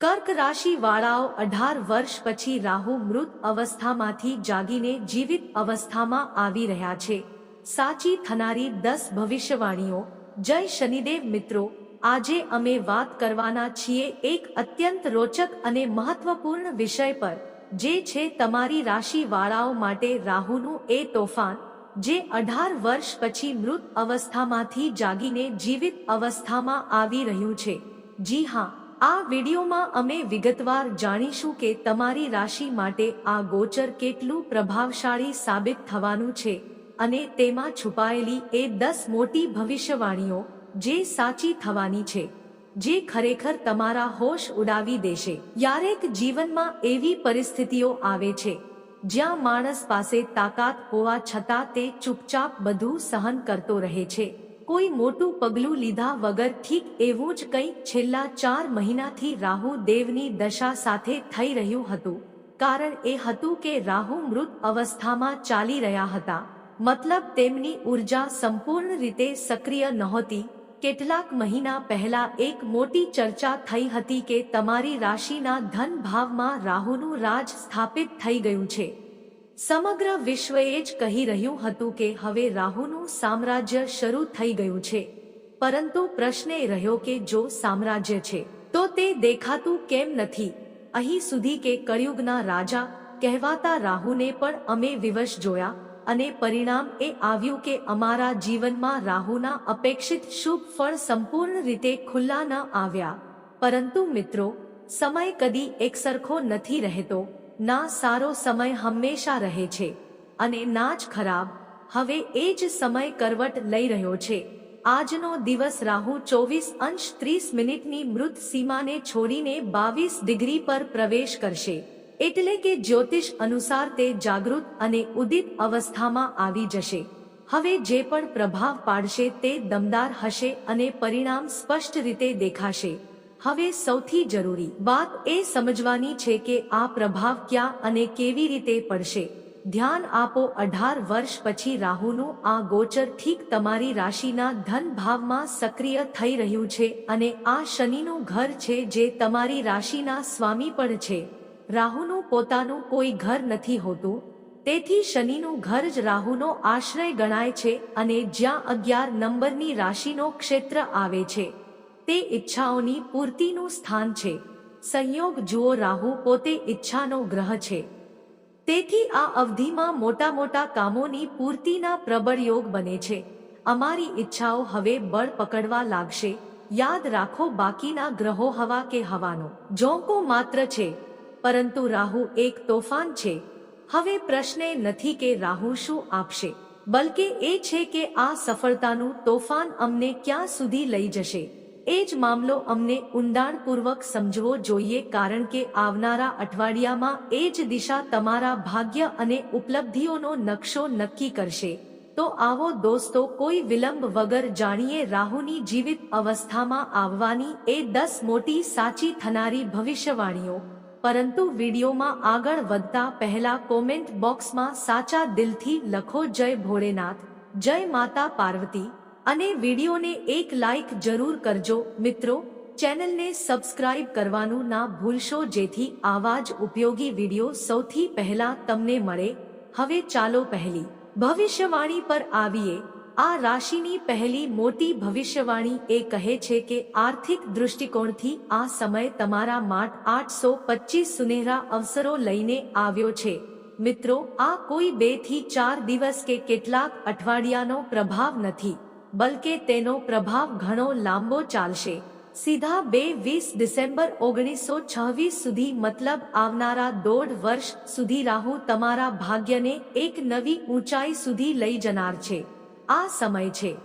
કર્ક રાશિ વાળાઓ અઢાર વર્ષ પછી રાહુ મૃત અવસ્થામાંથી જાગીને જીવિત અવસ્થામાં આવી રહ્યા છે. સાચી થનારી દસ ભવિષ્યવાણીઓ. જય શનિદેવ મિત્રો, આજે અમે વાત કરવાના છીએ એક અત્યંત રોચક અને મહત્વપૂર્ણ વિષય પર, જે છે તમારી રાશિ વાળાઓ માટે રાહુનું એ તોફાન, જે અઢાર વર્ષ પછી મૃત અવસ્થામાંથી જાગીને જીવિત અવસ્થામાં આવી રહ્યું છે. જી હા આ વિડીયોમાં અમે વિગતવાર જાણીશું કે તમારી રાશિ માટે આ ગોચર કેટલું પ્રભાવશાળી સાબિત થવાનું છે અને તેમાં છુપાયેલી એ દસ મોટી ભવિષ્યવાણીઓ જે સાચી થવાની છે, જે ખરેખર તમારા હોશ ઉડાવી દેશે. યારેક જીવનમાં એવી પરિસ્થિતિઓ આવે છે, જ્યાં માણસ પાસે તાકાત હોવા છતાં તે ચૂપચાપ બધું સહન કરતો રહે છે. કોઈ મોટું પગલું લીધા વગર ઠીક એવું જ કંઈક છેલ્લા ચાર મહિનાથી રાહુ દેવની દશા સાથે થઈ રહ્યું હતું. કારણ એ હતું કે રાહુ મૃત અવસ્થામાં ચાલી રહ્યા હતા. મતલબ તેમની ઊર્જા સંપૂર્ણ રીતે સક્રિય નહોતી. કેટલાક મહિના પહેલા એક મોટી ચર્ચા થઈ હતી કે તમારી રાશિના ધન ભાવમાં રાહુનું રાજ સ્થાપિત થઈ ગયું છે. સમગ્ર વિશ્વએ જ કહી રહ્યું હતું કે હવે રાહુનું સામ્રાજ્ય શરૂ થઈ ગયું છે. પરંતુ પ્રશ્ન એ રહ્યો કે જો સામ્રાજ્ય છે, તો તે દેખાતું કેમ નથી? અહીં સુધી કે કળિયુગના રાજા કહેવાતા રાહુને પણ અમે વિવશ જોયા અને પરિણામ એ આવ્યું કે અમારા જીવનમાં રાહુના અપેક્ષિત શુભ ફળ સંપૂર્ણ રીતે ખુલ્લા ન આવ્યા. પરંતુ મિત્રો, સમય કદી એકસરખો નથી રહેતો. ના સારો સમય હંમેશા રહે છે, અને ના જ ખરાબ, હવે એ જ સમય કરવટ લઈ રહ્યો છે. આજનો દિવસ રાહુ ચોવીસ અંશ ત્રીસ મિનિટની મૃત સીમાને છોડીને બાવીસ ડિગ્રી પર પ્રવેશ કરશે. એટલે કે જ્યોતિષ અનુસાર તે જાગૃત અને ઉદિત અવસ્થામાં આવી જશે. હવે જે પણ પ્રભાવ પાડશે તે દમદાર હશે અને પરિણામ સ્પષ્ટ રીતે દેખાશે. હવે સૌથી જરૂરી વાત એ સમજવાની છે કે આ પ્રભાવ ક્યાં અને કેવી રીતે પડશે. ધ્યાન આપો, અઢાર વર્ષ પછી રાહુનું આ ગોચર ઠીક તમારી રાશિના ધન ભાવમાં સક્રિય થઈ રહ્યું છે અને આ શનિનું ઘર છે જે તમારી રાશિના સ્વામી પણ છે. રાહુનું પોતાનું કોઈ ઘર નથી હોતું. તેથી શનિનું ઘર જ રાહુનો આશ્રય ગણાય છે અને જ્યાં અગિયાર નંબરની રાશિનો ક્ષેત્ર આવે છે. તે ઈચ્છાઓની પૂર્તિનું સ્થાન છે. સંયોગ જુઓ, રાહુ પોતે ઈચ્છાનો ગ્રહ છે. તેથી આ અવધિમાં મોટા મોટા કામોની પૂર્તિના પ્રબળ યોગ બને છે. અમારી ઈચ્છાઓ હવે બળ પકડવા લાગશે. યાદ રાખો, બાકીના ગ્રહો હવા કે હવાનો. જોંકો માત્ર છે, પરંતુ રાહુ એક તોફાન છે. હવે પ્રશ્ન નથી કે રાહુ શું આપશે, બલકે એ છે કે આ સફળતાનું તોફાન અમને ક્યાં સુધી લઈ જશે. એ જ મામલો અમને ઊંડાણપૂર્વક સમજવો જોઈએ કારણ કે આવનારા અઠવાડિયામાં એ જ દિશા તમારા ભાગ્ય અને ઉપલબ્ધિઓનો નકશો નક્કી કરશે. તો આવો દોસ્તો, કોઈ વિલંબ વગર જાણીએ રાહુની જીવિત અવસ્થામાં આવવાની એ દસ મોટી સાચી થનારી ભવિષ્યવાણીઓ. પરંતુ વિડીયોમાં આગળ વધતા પહેલા કોમેન્ટ બોક્સમાં સાચા દિલથી લખો જય ભોળેનાથ, જય માતા પાર્વતી. અને વિડીયોને એક લાઈક જરૂર કરજો. મિત્રો, ચેનલને સબસ્ક્રાઇબ કરવાનું ના ભૂલશો, જેથી આવા જ ઉપયોગી વીડિયો સૌથી પહેલા તમને મળે. હવે ચાલો પહેલી ભવિષ્યવાણી પર આવીએ. આ રાશિની પહેલી મોટી ભવિષ્યવાણી એ કહે છે કે આર્થિક દૃષ્ટિકોણથી આ સમય તમારા માટ આઠસો પચીસ સુનેરા અવસરો લઈને આવ્યો છે. મિત્રો, આ કોઈ બેથી ચાર દિવસ કે કેટલાક અઠવાડિયાનો પ્રભાવ નથી. બલકે તેનો પ્રભાવ ઘણો લાંબો ચાલશે. સીધા બે વીસ ડિસેમ્બર ઓગણીસો છવ્વીસ સુધી મતલબ આવનારા દોઢ વર્ષ સુધી રાહુ તમારા ભાગ્યને એક નવી ઊંચાઈ સુધી લઈ જનાર છે. આ સમય છે.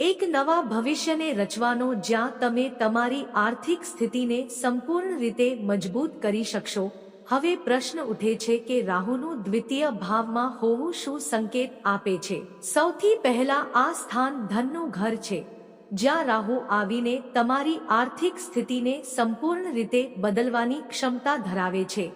એક નવા ભવિષ્યને રચવાનો જ્યાં તમે તમારી આર્થિક સ્થિતિને સંપૂર્ણ રીતે મજબૂત કરી શકશો. હવે પ્રશ્ન ઉઠે છે કે રાહુનું દ્વિતીય ભાવમાં હોવું શું સંકેત આપે છે? સૌથી પહેલા આ સ્થાન ધનનું ઘર છે. જ્યાં રાહુ આવીને તમારી આર્થિક સ્થિતિને સંપૂર્ણ રીતે બદલવાની ક્ષમતા ધરાવે છે.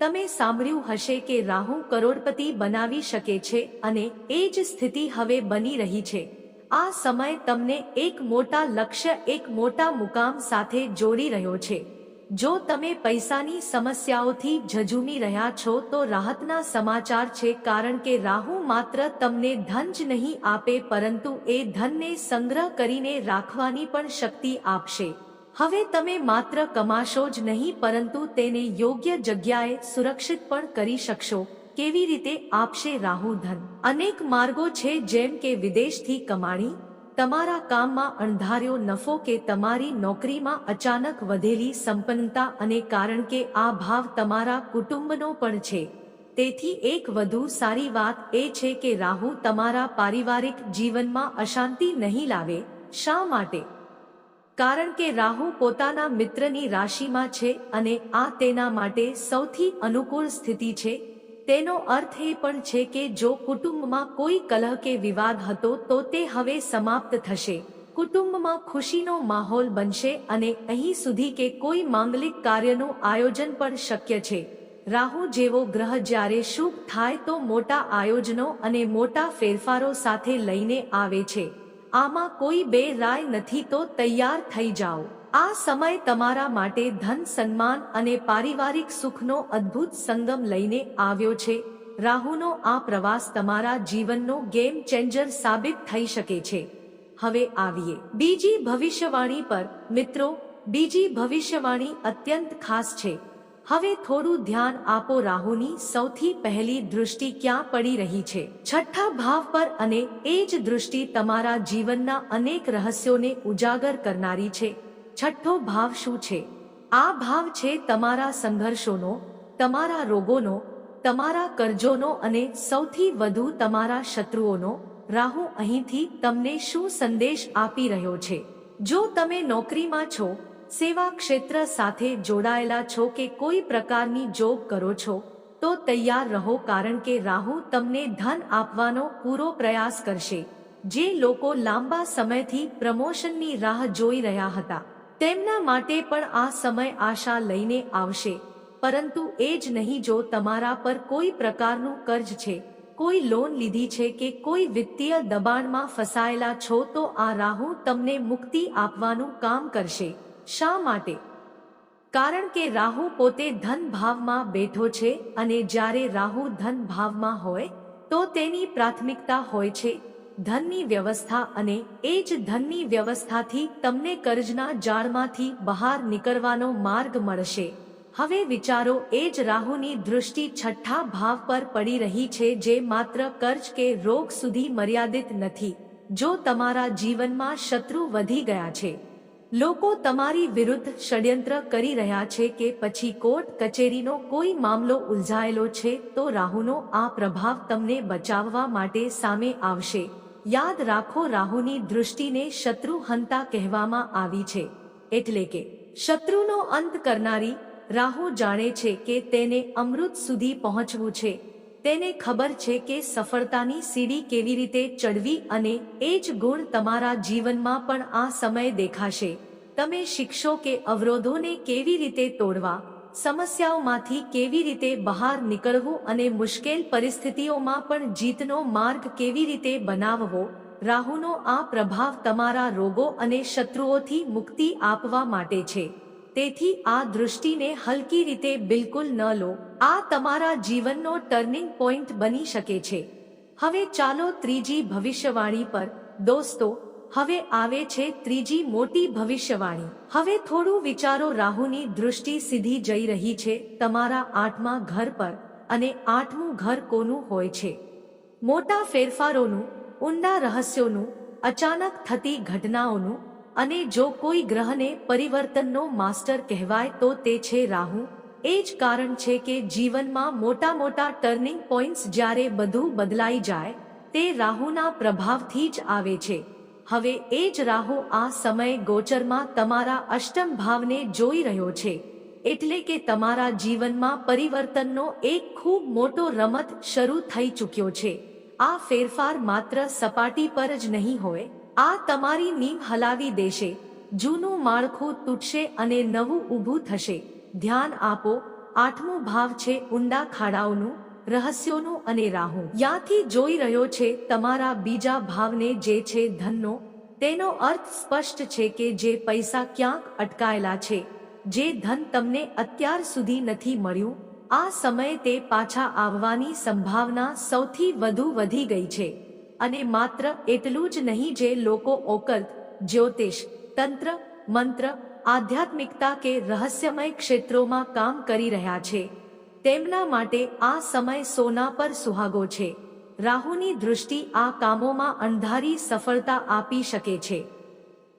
તમે સાંભળ્યું હશે કે રાહુ કરોડપતિ બનાવી શકે છે અને એ જ સ્થિતિ હવે બની રહી છે. આ સમય તમને એક મોટા લક્ષ્ય, એક મોટા મુકામ સાથે જોડી રહ્યો છે. જો તમે પૈસાની સમસ્યાઓથી ઝઝૂમી રહ્યા છો તો રાહતના સમાચાર છે કારણ કે રાહુ માત્ર તમને ધન જ નહીં આપે પરંતુ એ ધનને સંગ્રહ કરીને રાખવાની પણ શક્તિ આપશે. હવે તમે માત્ર કમાશો જ નહીં પરંતુ તેને યોગ્ય જગ્યાએ સુરક્ષિત પણ કરી શકશો. કેવી રીતે આપશે રાહુ ધન? અનેક માર્ગો છે જેમ કે વિદેશથી કમાણી તમારા કામમાં અણધાર્યો નફો કે તમારી નોકરીમાં અચાનક વધેલી સંપન્નતા અને કારણ કે આ ભાવ તમારા કુટુંબનો પણ છે. તેથી એક વધુ સારી વાત એ છે કે રાહુ તમારા પારિવારિક જીવનમાં અશાંતિ નહીં લાવે. શા માટે? કારણ કે રાહુ પોતાના મિત્રની રાશિમાં છે અને આ તેના માટે સૌથી અનુકૂળ સ્થિતિ છે. તેનો અર્થ એ પણ છે કે જો કુટુંબમાં કોઈ કલહ કે વિવાદ હતો તો તે હવે સમાપ્ત થશે. કુટુંબમાં ખુશીનો માહોલ બનશે અને અહીં સુધી કે કોઈ માંગલિક કાર્યનું આયોજન પણ શક્ય છે. રાહુ જેવો ગ્રહ જ્યારે શુભ થાય તો મોટા આયોજનો અને મોટા ફેરફારો સાથે લઈને આવે છે. આમાં કોઈ બે રાય નથી તો તૈયાર થઈ જાઓ. આ સમય તમારા માટે ધન સન્માન અને પારિવારિક સુખનો અદ્ભુત સંગમ લઈને આવ્યો છે. રાહુનો આ પ્રવાસ તમારા જીવનનો ગેમ ચેન્જર સાબિત થઈ શકે છે. હવે આવીએ. બીજી ભવિષ્યવાણી પર. મિત્રો, બીજી ભવિષ્યવાણી અત્યંત ખાસ છે. હવે થોડું ધ્યાન આપો રાહુની સૌથી પહેલી દૃષ્ટિ ક્યાં પડી રહી છે. છઠ્ઠા ભાવ પર અને એ જ દૃષ્ટિ તમારા જીવનના અનેક રહસ્યોને ઉજાગર કરનારી છે. છઠ્ઠો ભાવ શું છે? આ ભાવ છે તમારા સંઘર્ષોનો, તમારા રોગોનો, તમારા કરજોનો અને સૌથી વધુ તમારા શત્રુઓનો. રાહુ અહીંથી તમને શું સંદેશ આપી રહ્યો છે? જો તમે નોકરીમાં છો, સેવા ક્ષેત્ર સાથે જોડાયેલા છો કે કોઈ પ્રકારની જોબ કરો છો, તો તૈયાર રહો કારણ કે રાહુ તમને ધન આપવાનો પૂરો પ્રયાસ કરશે. જે લોકો લાંબા સમયથી પ્રમોશનની રાહ જોઈ રહ્યા હતા. તેમના માટે પણ આ સમય આશા લઈને આવશે. પરંતુ એ જ નહીં, જો તમારા પર કોઈ પ્રકારનું કર્જ છે, કોઈ લોન લીધી છે કે કોઈ વિત્તીય દબાણમાં ફસાયેલા છો, તો આ રાહુ તમને મુક્તિ આપવાનું કામ કરશે. શા માટે? કારણ કે રાહુ પોતે ધન ભાવમાં બેઠો છે અને જ્યારે રાહુ ધન ભાવમાં હોય, તો તેની પ્રાથમિકતા હોય છે. ધનની વ્યવસ્થા અને એ જ ધનની વ્યવસ્થાથી તમને કર્જના જાળમાંથી બહાર નીકળવાનો માર્ગ મળશે. હવે વિચારો, એ જ રાહુની દૃષ્ટિ છઠ્ઠા ભાવ પર પડી રહી છે જે માત્ર કર્જ કે રોગ સુધી મર્યાદિત નથી. જો તમારા જીવનમાં શત્રુ વધી ગયા છે. લોકો તમારી વિરુદ્ધ ષડયંત્ર કરી રહ્યા છે કે પછી કોર્ટ કચેરીનો કોઈ મામલો ઉલઝાયેલો છે તો રાહુનો આ પ્રભાવ તમને બચાવવા માટે સામે આવશે. યાદ રાખો રાહુની દૃષ્ટિને શત્રુ હંતા કહેવામાં આવી છે. એટલે કે, શત્રુનો અંત કરનારી રાહુ જાણે છે કે તેને અમૃત સુધી પહોંચવું છે. તેને ખબર છે કે સફળતાની સીડી કેવી રીતે ચડવી અને એ જ ગુણ તમારા જીવનમાં પણ આ સમય દેખાશે. તમે શીખશો કે અવરોધોને કેવી રીતે તોડવા. સમસ્યાઓમાંથી કેવી રીતે બહાર નીકળવું અને મુશ્કેલ પરિસ્થિતિઓમાં પણ જીતનો માર્ગ કેવી રીતે બનાવવો, રાહુનો આ પ્રભાવ તમારા રોગો અને શત્રુઓથી મુક્તિ આપવા માટે છે. તેથી આ દૃષ્ટિને હલકી રીતે બિલકુલ ન લો. આ તમારા જીવનનો ટર્નિંગ પોઈન્ટ બની શકે છે. હવે ચાલો ત્રીજી ભવિષ્યવાણી પર. દોસ્તો હવે આવે છે ત્રીજી મોટી ભવિષ્યવાણી. હવે થોડું વિચારો રાહુની દૃષ્ટિ સીધી જઈ રહી છે તમારા આઠમા ઘર પર અને આઠમું ઘર કોનું હોય છે. મોટા ફેરફારોનું, ઊંડા રહસ્યોનું, અચાનક થતી ઘટનાઓનું અને જો કોઈ ગ્રહને પરિવર્તનનો માસ્ટર કહેવાય તો તે છે રાહુ. એ જ કારણ છે કે જીવનમાં મોટા મોટા ટર્નિંગ પોઈન્ટ્સ જ્યારે બધું બદલાઈ જાય, તે રાહુના પ્રભાવથી જ આવે છે. હવે એ જ રાહુ આ સમય ગોચરમાં તમારા અષ્ટમ ભાવને જોઈ રહ્યો છે. એટલે કે તમારા જીવનમાં પરિવર્તનનો એક ખૂબ મોટો રમત શરૂ થઈ ચૂક્યો છે. આ ફેરફાર માત્ર સપાટી પર જ નહીં હોય, આ તમારી નીમ હલાવી દેશે. જૂનું માળખું તૂટશે અને નવું ઊભું થશે. ધ્યાન આપો, આઠમું ભાવ છે ઊંડા ખાડાઓનું રહસ્યોનું અને રાહુ. યાથી જોઈ રહ્યો છે તમારા બીજા ભાવને જે છે ધનનો. તેનો અર્થ સ્પષ્ટ છે કે જે પૈસા ક્યાંક અટકાયેલા છે, જે ધન તમને અત્યાર સુધી નથી મળ્યું, આ સમયે તે પાછા આવવાની સંભાવના સૌથી વધુ વધી ગઈ છે. અને માત્ર એટલું જ નહીં જે લોકો ઓકલ્ત જ્યોતિષ, તંત્ર, મંત્ર, આધ્યાત્મિકતા કે રહસ્યમય ક્ષેત્રોમાં કામ કરી રહ્યા છે. તેમના માટે આ સમય સોના પર સુહાગો છે. રાહુની દૃષ્ટિ આ કામોમાં અણધારી સફળતા આપી શકે છે.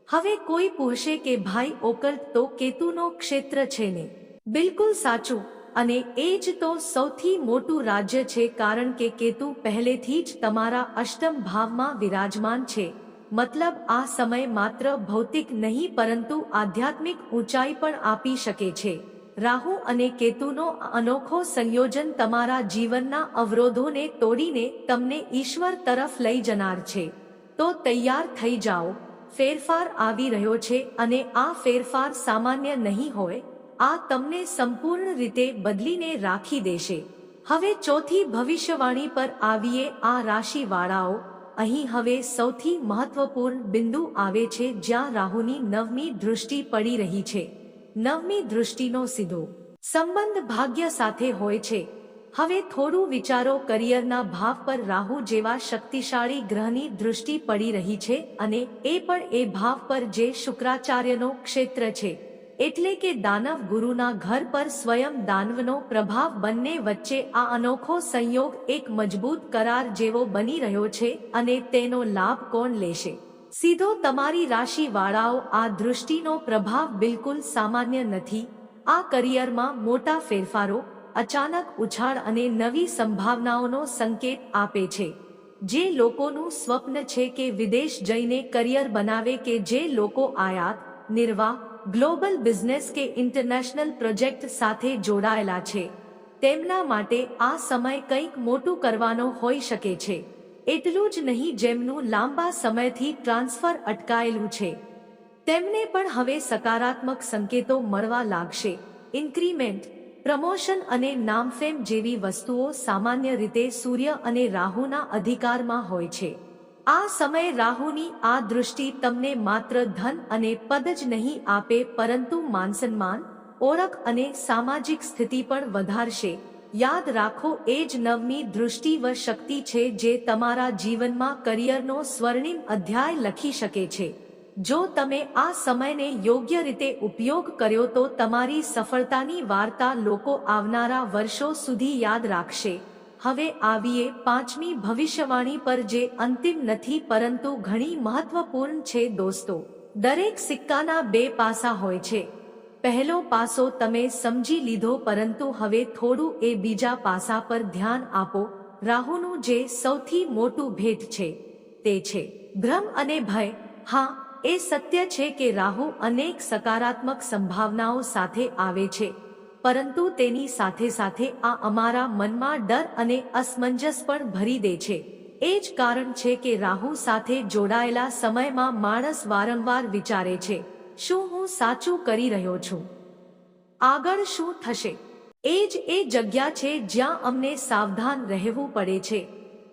હવે કોઈ પૂછશે કે ભાઈ ઓકલ્ટ તો કેતુનો ક્ષેત્ર છે ને? બિલકુલ સાચું, અને એ જ તો સૌથી મોટું રાજ્ય છે કારણ કે કેતુ પહેલેથી જ તમારા અષ્ટમ ભાવમાં વિરાજમાન છે. મતલબ આ સમય માત્ર ભૌતિક નહીં, પરંતુ આધ્યાત્મિક ઊંચાઈ પણ આપી શકે છે. રાહુ અને કેતુનો અનોખો સંયોજન તમારા જીવનના અવરોધોને તોડીને તમને ઈશ્વર તરફ લઈ જનાર છે. તો તૈયાર થઈ જાઓ. ફેરફાર આવી રહ્યો છે અને આ ફેરફાર સામાન્ય નહીં હોય. આ તમને સંપૂર્ણ રીતે બદલીને રાખી દેશે. હવે ચોથી ભવિષ્યવાણી પર આવીએ આ રાશિવાળાઓ. અહીં હવે સૌથી મહત્વપૂર્ણ બિંદુ આવે છે જ્યાં રાહુની નવમી દૃષ્ટિ પડી રહી છે. નવમી દૃષ્ટિનો સીધો સંબંધ ભાગ્ય સાથે હોય છે. હવે થોડું વિચારો કરિયરના ભાવ પર રાહુ જેવા શક્તિશાળી ગ્રહની દૃષ્ટિ પડી રહી છે અને એ પણ એ ભાવ પર જે શુક્રાચાર્યનો ક્ષેત્ર છે. એટલે કે દાનવ ગુરુના ઘર પર સ્વયં દાનવનો પ્રભાવ બંને વચ્ચે આ અનોખો સંયોગ એક મજબૂત કરાર જેવો બની રહ્યો છે અને તેનો લાભ કોણ લેશે? સીધો તમારી રાશિ વાળાઓ આ દૃષ્ટિનો પ્રભાવ બિલકુલ સામાન્ય નથી. આ કરિયરમાં મોટા ફેરફારો, અચાનક ઉછાળ અને નવી સંભાવનાઓનો સંકેત આપે છે. જે લોકોનું સ્વપ્ન છે કે વિદેશ જઈને કરિયર બનાવે કે જે લોકો આયાત, નિર્વાહ, ગ્લોબલ બિઝનેસ કે ઇન્ટરનેશનલ પ્રોજેક્ટ સાથે જોડાયેલા છે. તેમના માટે આ સમય કંઈક મોટું કરવાનો હોઈ શકે છે. એટલું જ નહીં, જેમનું લાંબા સમયથી ટ્રાન્સફર અટકાયેલું છે. તેમને પણ હવે સકારાત્મક સંકેતો મળવા લાગશે. ઇન્ક્રીમેન્ટ, પ્રમોશન અને નામફેમ જેવી વસ્તુઓ સામાન્ય રીતે સૂર્ય અને રાહુના અધિકારમાં હોય છે. આ સમયે રાહુની આ દૃષ્ટિ તમને માત્ર ધન અને પદ જ નહીં આપે, પરંતુ માનસન્માન, ઓળખ અને સામાજિક સ્થિતિ પણ વધારશે. યાદ રાખો, એ જ નવમી દૃષ્ટિ વ શક્તિ છે જે તમારા જીવનમાં કરિયરનો સ્વર્ણિમ અધ્યાય લખી શકે છે. જો તમે આ સમયને યોગ્ય રીતે ઉપયોગ કર્યો તો તમારી સફળતાની વાર્તા લોકો આવનારા વર્ષો સુધી યાદ રાખશે. હવે આવીએ પાંચમી ભવિષ્યવાણી પર જે અંતિમ નથી, પરંતુ ઘણી મહત્વપૂર્ણ છે દોસ્તો. દરેક સિક્કાના બે પાસા હોય છે. પહેલો પાસો તમે સમજી લીધો, પરંતુ હવે થોડું એ બીજા પાસા પર ધ્યાન આપો. રાહુનું જે સૌથી મોટું ભેટ છે, તે છે. ભ્રમ અને ભય, હા, એ સત્ય છે કે રાહુ અનેક સકારાત્મક સંભાવનાઓ સાથે આવે છે. પરંતુ તેની સાથે સાથે આ અમારા મનમાં ડર અને અસમંજસ પણ ભરી દે છે. એ જ કારણ છે કે રાહુ સાથે જોડાયેલા સમયમાં માણસ વારંવાર વિચારે છે. શું હું સાચું કરી રહ્યો છું? આગળ શું થશે? એ જ એ જગ્યા છે જ્યાં અમને સાવધાન રહેવું પડે છે.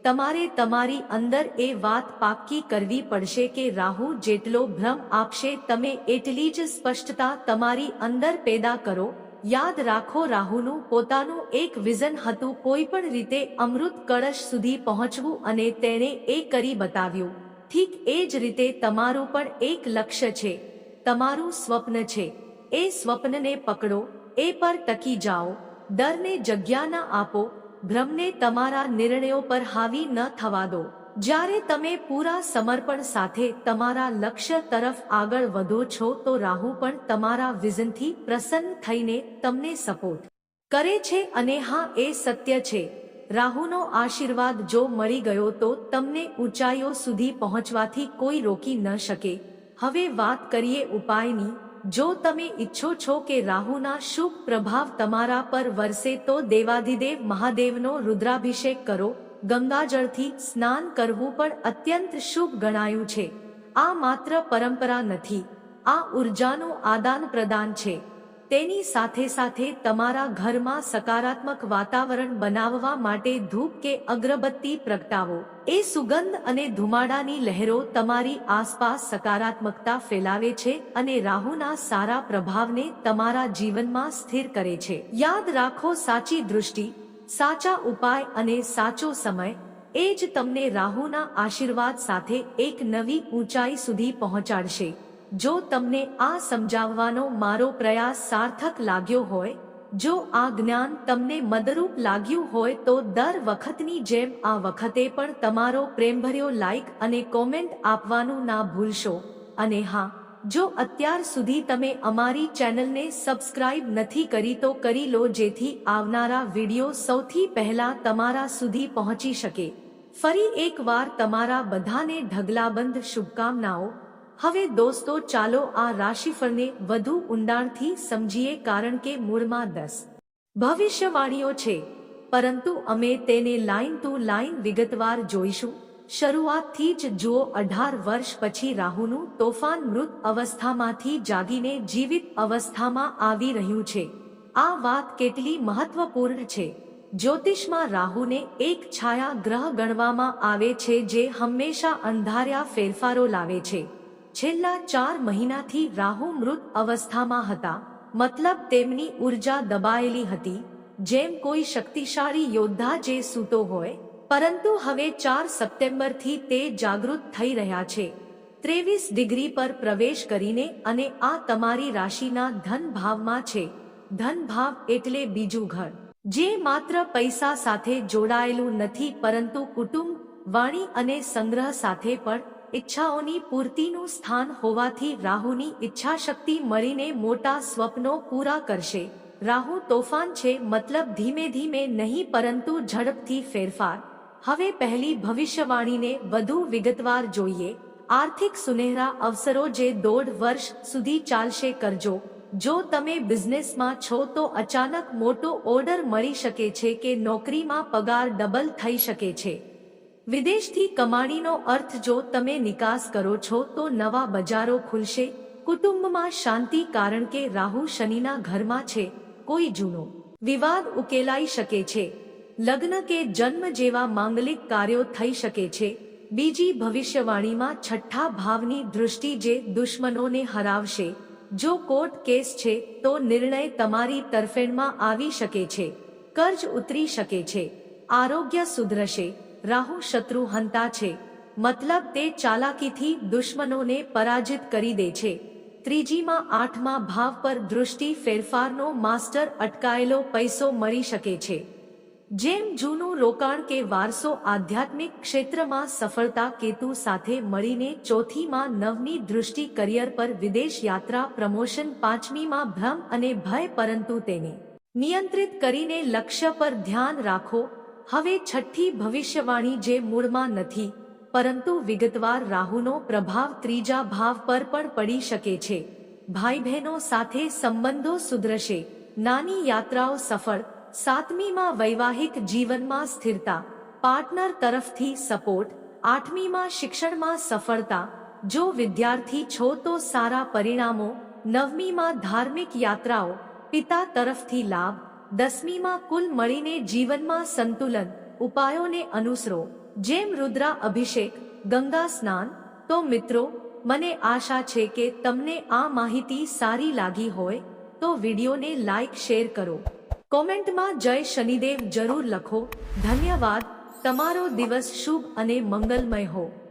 તમારે તમારી અંદર એ વાત પાક્કી કરવી પડશે કે રાહુ જેટલો ભ્રમ આપશે તમે એટલી જ સ્પષ્ટતા તમારી અંદર પેદા કરો. યાદ રાખો રાહુનું પોતાનું એક વિઝન હતું કોઈ પણ રીતે અમૃત કળશ સુધી પહોંચવું અને તેણે એ કરી બતાવ્યું. ઠીક એ જ રીતે તમારું પણ એક લક્ષ્ય છે. તમારું સ્વપ્ન છે. એ સ્વપ્નને પકડો, એ પર ટકી જાઓ, ડરને જગ્યા ન આપો, ભ્રમને તમારા નિર્ણયો પર હાવી ન થવા દો. જ્યારે તમે પૂરા સમર્પણ સાથે તમારા લક્ષ્ય તરફ આગળ વધો છો તો રાહુ પણ તમારા વિઝનથી પ્રસન્ન થઈને તમને સપોર્ટ કરે છે અને હા, એ સત્ય છે. રાહુનો આશીર્વાદ જો મળી ગયો તો તમને ઊંચાઈઓ સુધી પહોંચવાથી કોઈ રોકી ન શકે. હવે વાત કરીએ ઉપાયની. જો તમે ઈચ્છો છો કે રાહુના શુભ પ્રભાવ તમારા પર વરસે તો દેવાધિદેવ મહાદેવનો રુદ્રાભિષેક કરો. ગંગાજળથી સ્નાન કરવું પણ અત્યંત શુભ ગણાયું છે. આ માત્ર પરંપરા નથી. આ ઉર્જાનું આદાન પ્રદાન છે. તેની સાથે સાથે તમારા ઘરમાં સકારાત્મક વાતાવરણ બનાવવા માટે ધૂપ કે અગરબત્તી પ્રગટાવો. એ સુગંધ અને ધુમાડાની લહેરો તમારી આસપાસ સકારાત્મકતા ફેલાવે છે અને રાહુના સારા પ્રભાવને તમારા જીવનમાં સ્થિર કરે છે. યાદ રાખો સાચી દૃષ્ટિ, સાચા ઉપાય અને સાચો સમય. એ જ તમને રાહુના આશીર્વાદ સાથે એક નવી ઊંચાઈ સુધી પહોંચાડશે. જો તમને આ સમજાવવાનો મારો પ્રયાસ સાર્થક લાગ્યો હોય, જો આ જ્ઞાન તમને મદરૂપ લાગ્યું હોય તો દર વખતની જેમ આ વખતે પણ તમારો પ્રેમભર્યો લાઈક અને કોમેન્ટ આપવાનું ના ભૂલશો. અને હા, જો અત્યાર સુધી તમે અમારી ચેનલને સબસ્ક્રાઇબ નથી કરી તો કરી લો જેથી આવનારા વિડિયો સૌથી પહેલા તમારા સુધી પહોંચી શકે. ફરી એકવાર તમારા બધાને ઢગલાબંધ શુભકામનાઓ. હવે દોસ્તો, ચાલો આ રાશિફળને વધુ ઊંડાણથી સમજીએ કારણ કે મૂળમાં દસ ભવિષ્યવાણીઓ છે. પરંતુ અમે તેને લાઈન ટુ લાઇન વિગતવાર જોઈશું. શરૂઆતથી જ જુઓ, અઢાર વર્ષ પછી રાહુનું તોફાન મૃત અવસ્થામાંથી જાગીને જીવિત અવસ્થામાં આવી રહ્યું છે. આ વાત કેટલી મહત્વપૂર્ણ છે. જ્યોતિષમાં રાહુને એક છાયા ગ્રહ ગણવામાં આવે છે જે હંમેશા અંધાર્યા ફેરફારો લાવે છે. છેલ્લા ચાર મહિનાથી રાહુ મૃત અવસ્થામાં હતા. મતલબ તેમની ઊર્જા દબાયેલી હતી. જેમ કોઈ શક્તિશાળી યોદ્ધા જે સૂતો હોય. પરંતુ હવે ચાર સપ્ટેમ્બરથી તે જાગૃત થઈ રહ્યા છે. ત્રેવીસ ડિગ્રી પર પ્રવેશ કરીને અને આ તમારી રાશિના ધન ભાવમાં છે. ધન ભાવ એટલે બીજું ઘર. જે માત્ર પૈસા સાથે જોડાયેલું નથી પરંતુ કુટુંબ, વાણી અને સંગ્રહ સાથે પણ ઈચ્છાઓની પૂર્તિનું સ્થાન હોવાથી રાહુની ઈચ્છાશક્તિ મળીને મોટા સ્વપ્નો પૂરા કરશે. રાહુ તોફાન છે, મતલબ ધીમે ધીમે નહીં, પરંતુ ઝડપથી ફેરફાર. હવે પહેલી ભવિષ્યવાણીને વધુ વિગતવાર જોઈએ. આર્થિક સુનેહરા અવસરો જે દોઢ વર્ષ સુધી ચાલશે કરજો. જો તમે બિઝનેસમાં છો તો અચાનક મોટો ઓર્ડર મળી શકે છે કે નોકરીમાં પગાર ડબલ થઈ શકે છે. વિદેશથી કમાણીનો અર્થ જો તમે નિકાસ કરો છો તો નવા બજારો ખુલશે. કુટુંબમાં શાંતિ કારણ કે રાહુ શનિના ઘરમાં છે. કોઈ જૂનો વિવાદ ઉકેલાઈ શકે છે. લગ્ન કે જન્મ જેવા માંગલિક કાર્યો થઈ શકે છે. બીજી ભવિષ્યવાણીમાં છઠ્ઠા ભાવની દૃષ્ટિ જે દુશ્મનોને હરાવશે. જો કોર્ટ કેસ છે તો નિર્ણય તમારી તરફેણમાં આવી શકે છે. કર્જ ઉતરી શકે છે. આરોગ્ય સુધરશે. રાહુ શત્રુ હંતા છે. મતલબ તે ચાલાકીથી દુશ્મનોને પરાજિત કરી દે છે. ત્રીજીમાં આઠમા ભાવ પર દૃષ્ટિ ફેરફારનો માસ્ટર અટકાયેલો પૈસો મળી શકે છે. જેમ જૂનું રોકાણ કે વારસો આધ્યાત્મિક ક્ષેત્રમાં સફળતા કેતુ સાથે મળીને ચોથીમાં નવની દૃષ્ટિ કરિયર પર વિદેશ યાત્રા પ્રમોશન પાંચમીમાં ભ્રમ અને ભય પરંતુ તેને નિયંત્રિત કરીને લક્ષ્ય પર ધ્યાન રાખો. હવે છઠ્ઠી ભવિષ્યવાણી જે મૂળમાં નથી, પરંતુ વિગતવાર રાહુનો પ્રભાવ ત્રીજા ભાવ પર પણ પડી શકે છે. ભાઈ બહેનો સાથે સંબંધો સુધરશે, નાની યાત્રાઓ સફળ, સાતમીમાં વૈવાહિક જીવનમાં સ્થિરતા, પાર્ટનર તરફથી સપોર્ટ, આઠમીમાં શિક્ષણમાં સફળતા, જો વિદ્યાર્થી છો તો સારા પરિણામો, નવમીમાં ધાર્મિક યાત્રાઓ, પિતા તરફથી લાભ દસમીમાં કુલ મળીને જીવનમાં સંતુલન, ઉપાયોને અનુસરો. જેમ રુદ્રા અભિષેક, ગંગા સ્નાન, તો મિત્રો, મને આશા છે કે તમને આ માહિતી સારી લાગી હોય, તો વિડીયોને લાઈક શેર કરો. કોમેન્ટમાં જય શનિદેવ જરૂર લખો. ધન્યવાદ. તમારો દિવસ શુભ અને મંગલમય હો.